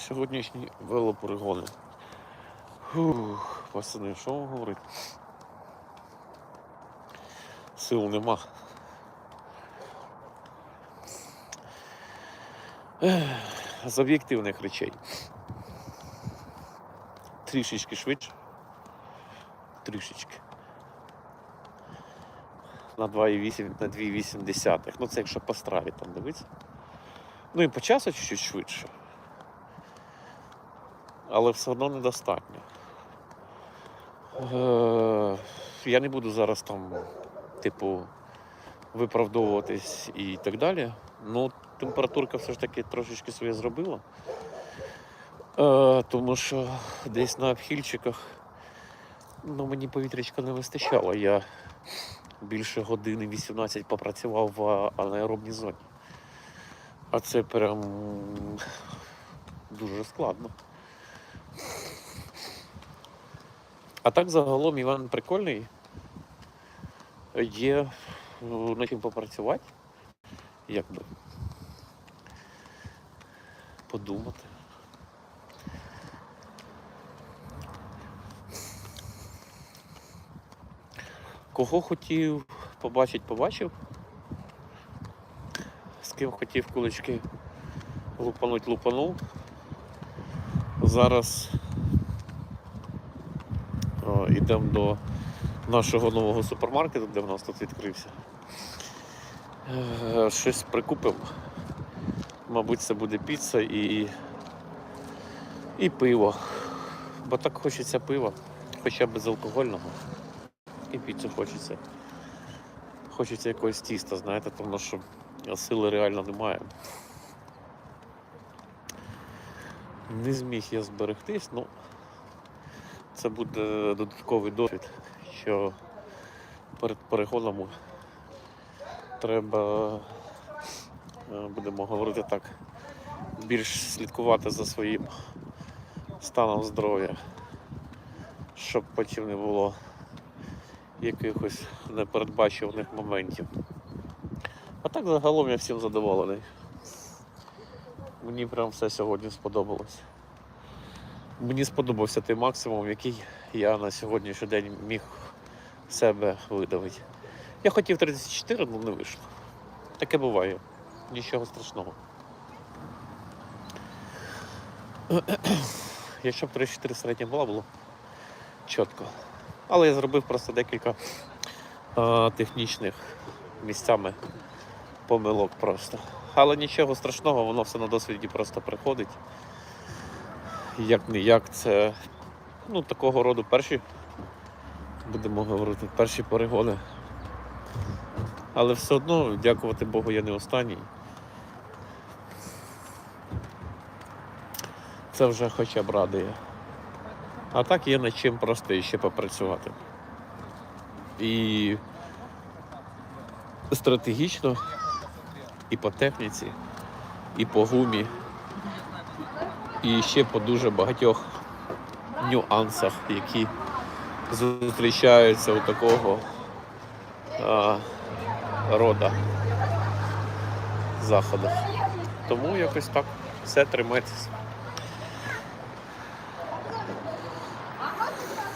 Сьогоднішні велоперегони. Фух, пацани, що вам говорити? Сил нема. З об'єктивних речей. Трішечки швидше. Трішечки. На 2,8, на 2,8. Ну це якщо по страві там дивиться. Ну і по часу чуть-чуть швидше. Але все одно недостатньо. Е, я не буду зараз там, типу, виправдовуватись і так далі. Ну, температурка все ж таки трошечки своє зробила. Е, тому що десь на обхильчиках ну, мені повітрячка не вистачало. Я більше години 18 попрацював в анаеробній зоні. А це прям дуже складно. А так загалом Іван прикольний. Є ну, над чим попрацювати. Якби. Подумати. Кого хотів побачити, побачив. З ким хотів кулички лупануть, лупанув. Зараз йдемо до нашого нового супермаркету, де в нас тут відкрився. Е, Щось прикупимо. Мабуть, це буде піца і, і пиво. Бо так хочеться пива, хоча б безалкогольного. І піцу хочеться. Хочеться якогось тіста, знаєте, тому що сили реально немає. Не зміг я зберегтись, ну це буде додатковий досвід, що перед переходом треба, е, будемо говорити так, більш слідкувати за своїм станом здоров'я, щоб потім не було якихось непередбачуваних моментів. А так загалом я всім задоволений. Мені прям все сьогодні сподобалось. Мені сподобався той максимум, який я на сьогоднішній день міг себе видавити. Я хотів 34, але не вийшло. Таке буває. Нічого страшного. Якщо б 34 середня була, було чітко. Але я зробив просто декілька а, технічних місцями помилок просто. Але нічого страшного, воно все на досвіді просто приходить. Як не як це ну, такого роду перші, будемо говорити, перші перегони. Але все одно, дякувати Богу, я не останній. Це вже хоча б радує. А так є над чим просто ще попрацювати. І стратегічно, і по техніці, і по гумі, і ще по дуже багатьох нюансах, які зустрічаються у такого а, рода заходах. Тому якось так все тримайтеся.